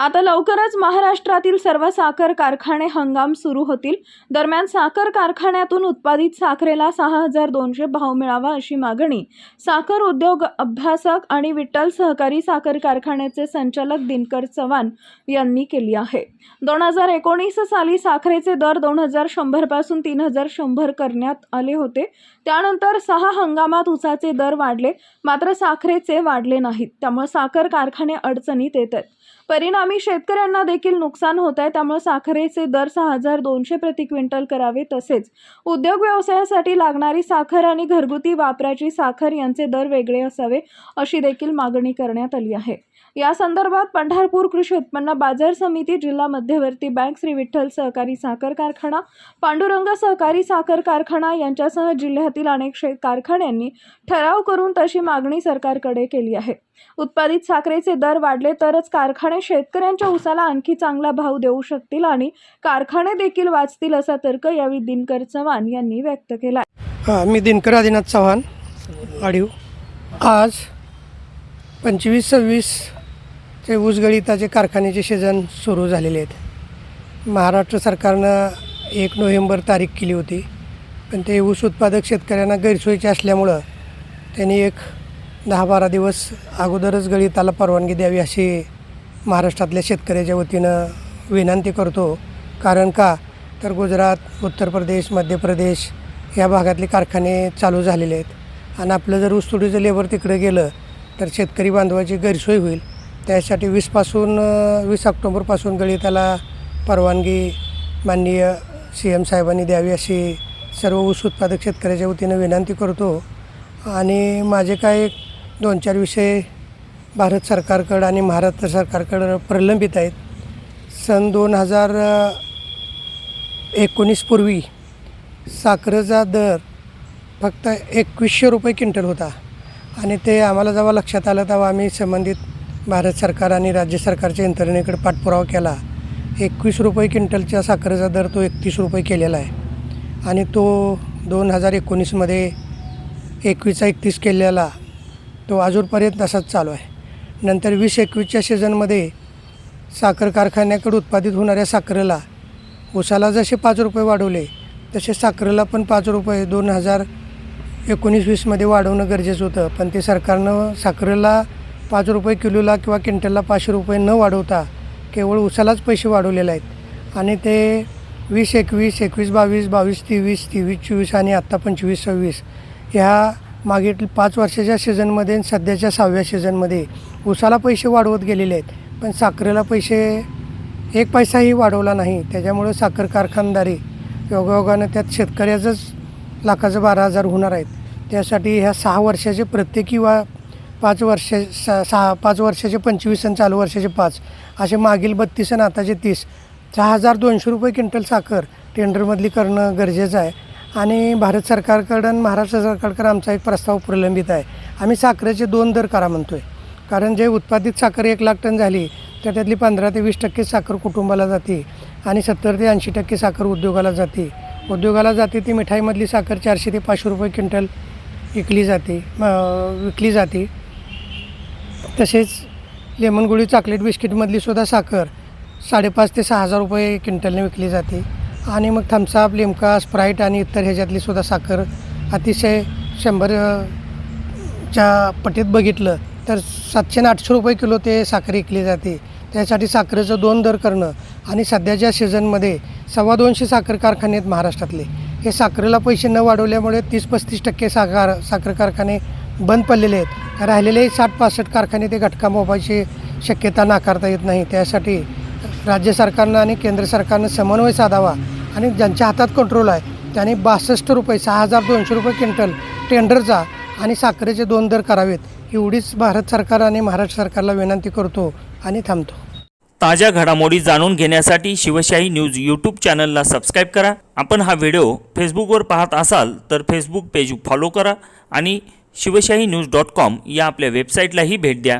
आता लवकरच महाराष्ट्रातील सर्व साखर कारखाने हंगाम सुरू होतील. दरम्यान साखर कारखान्यातून उत्पादित साखरेला सहा हजार दोनशे भाव मिळावा अशी मागणी. साखर उद्योग अभ्यासक आणि विठ्ठल सहकारी साखर कारखान्याचे संचालक दिनकर चव्हाण यांनी केली आहे. दोन हजार एकोणीस साली साखरेचे दर दोन हजार शंभरपासून तीन हजार शंभर करण्यात आले होते. त्यानंतर सहा हंगामात उसाचे दर वाढले मात्र साखरेचे वाढले नाहीत. त्यामुळे साखर कारखाने अडचणीत येत आहेत परिणामी शेतकऱ्यांना देखील नुकसान होत आहे. त्यामुळे साखरेचे दर सहा हजार दोनशे प्रति क्विंटल करावे तसेच उद्योग व्यवसायासाठी लागणारी साखर आणि घरगुती वापराची साखर यांचे दर वेगळे असावे अशी देखील मागणी करण्यात आली आहे. या संदर्भात पंढरपूर कृषी उत्पन्न बाजार समिती जिल्हा मध्यवर्ती बँक श्री विठ्ठल सहकारी साखर कारखाना पांडुरंग सहकारी साखर कारखाना यांच्यासह जिल्ह्यातील अनेक शे कारखान्यांनी ठराव करून तशी मागणी सरकारकडे केली आहे. उत्पादित साखरेचे दर वाढले तरच कारखाने शेतकऱ्यांच्या उसाला आणखी चांगला भाव देऊ शकतील आणि कारखाने देखील वाचतील असा तर्क यावेळी दिनकर चव्हाण यांनी व्यक्त केला हां मी दिनकर आदिनाथ चव्हाण आडीव आज पंचवीस सव्वीस चे ऊसगळिताचे कारखान्याचे सीझन सुरू झालेले आहेत. महाराष्ट्र सरकारनं एक नोव्हेंबर तारीख केली होती. पण ते ऊस उत्पादक शेतकऱ्यांना गैरसोयीचे असल्यामुळं त्यांनी एक दहा बारा दिवस अगोदरच गळिताला परवानगी द्यावी अशी महाराष्ट्रातल्या शेतकऱ्याच्या वतीनं विनंती करतो. कारण का? तर गुजरात उत्तर प्रदेश मध्य प्रदेश या भागातले कारखाने चालू झालेले आहेत. आणि आपलं जर ऊसतोडीचं लेबर तिकडे गेलं तर शेतकरी बांधवाची गैरसोय होईल. त्यासाठी वीसपासून वीस ऑक्टोबरपासून गळिताला परवानगी माननीय सी एम साहेबांनी द्यावी अशी सर्व ऊस उत्पादक शेतकऱ्याच्या वतीनं विनंती करतो. आणि माझे काय एक दोन चार विषय भारत सरकारकडं आणि महाराष्ट्र सरकारकडं प्रलंबित आहेत. सन दोन हजार एकोणीसपूर्वी साखरेचा दर फक्त एकवीसशे रुपये क्विंटल होता. आणि ते आम्हाला जेव्हा लक्षात आलं तेव्हा आम्ही संबंधित भारत सरकार आणि राज्य सरकारच्या यंत्रणेकडे पाठपुरावा केला. एकवीस रुपये क्विंटलच्या साखरेचा दर तो एकतीस रुपये केलेला आहे. आणि तो दोन हजार एकोणीसमध्ये एकवीसचा एकतीस केलेला तो अजूनपर्यंत तसाच चालू आहे. नंतर वीस एकवीसच्या सीझनमध्ये साखर कारखान्याकडे उत्पादित होणाऱ्या साखरेला उसाला जसे पाच रुपये वाढवले तसे साखरेला पण पाच रुपये दोन हजार एकोणीस वीसमध्ये वाढवणं गरजेचं होतं. पण ते सरकारनं साखरेला पाच रुपये किलोला किंवा क्विंटलला पाचशे रुपये न वाढवता केवळ उसालाच पैसे वाढवलेले आहेत. आणि ते वीस एकवीस एकवीस बावीस बावीस तेवीस तेवीस चोवीस आणि आत्ता पंचवीस सव्वीस ह्या मागील पाच वर्षाच्या सीझनमध्ये आणि सध्याच्या सहाव्या सीझनमध्ये उसाला पैसे वाढवत गेलेले आहेत. पण साखरेला पैसे एक पैसाही वाढवला नाही. त्याच्यामुळं साखर कारखानदारी योगायोगानं त्यात शेतकऱ्याचंच लाखाचं बारा हजार होणार आहेत. त्यासाठी ह्या सहा वर्षाचे प्रत्येकी वा पाच वर्ष सहा पाच वर्षाचे पंचवीस आणि चालू वर्षाचे पाच असे मागील बत्तीस आणि आताचे तीस सहा हजार दोनशे रुपये क्विंटल साखर टेंडरमधली करणं गरजेचं आहे. आणि भारत सरकारकडं आणि महाराष्ट्र सरकारकडं आमचा एक प्रस्ताव प्रलंबित आहे. आम्ही साखरेचे दोन दर करा म्हणतो आहे कारण जे उत्पादित साखर एक लाख टन झाली तर त्यातली पंधरा ते वीस टक्के साखर कुटुंबाला जाते आणि सत्तर ते ऐंशी टक्के साखर उद्योगाला जाते. उद्योगाला जाते ती मिठाईमधली साखर चारशे ते पाचशे रुपये क्विंटल विकली जाते विकली जाते. तसेच लेमन गोळी चॉकलेट बिस्किटमधली सुद्धा साखर साडेपाच ते सहा हजार रुपये क्विंटलने विकली जाते. आणि मग थम्सअप लिमका स्प्राईट आणि इतर ह्याच्यातली सुद्धा साखर अतिशय शंभर च्या पटीत बघितलं तर सातशे आणि आठशे रुपये किलो ते साखर विकली जाते. त्यासाठी साखरेचं दोन दर करणं आणि सध्याच्या सीझनमध्ये सव्वा दोनशे साखर कारखाने आहेत महाराष्ट्रातले. हे साखरेला पैसे न वाढवल्यामुळे तीस पस्तीस टक्के साखर साखर कारखाने बंद पडलेले आहेत. राहिलेले साठ पासष्ट कारखाने ते घटका मोबाईलची शक्यता नाकारता येत नाही. त्यासाठी राज्य सरकारनं आणि केंद्र सरकारनं समन्वय साधावा आणि ज्यांच्या हातात कंट्रोल आहे त्यांनी बासष्ट रुपये सहा हजार दोनशे रुपये क्विंटल टेंडरचा आणि साखरेचे दोन दर करावेत एवढीच भारत सरकार आणि महाराष्ट्र सरकारला विनंती करतो आणि थांबतो. ताज्या घडामोडी जाणून घेण्यासाठी शिवशाही न्यूज यूट्यूब चॅनलला सबस्क्राईब करा. आपण हा व्हिडिओ फेसबुकवर पाहत असाल तर फेसबुक पेज फॉलो करा आणि शिवशाही न्यूज डॉट कॉम या आपल्या वेबसाईटलाही भेट द्या.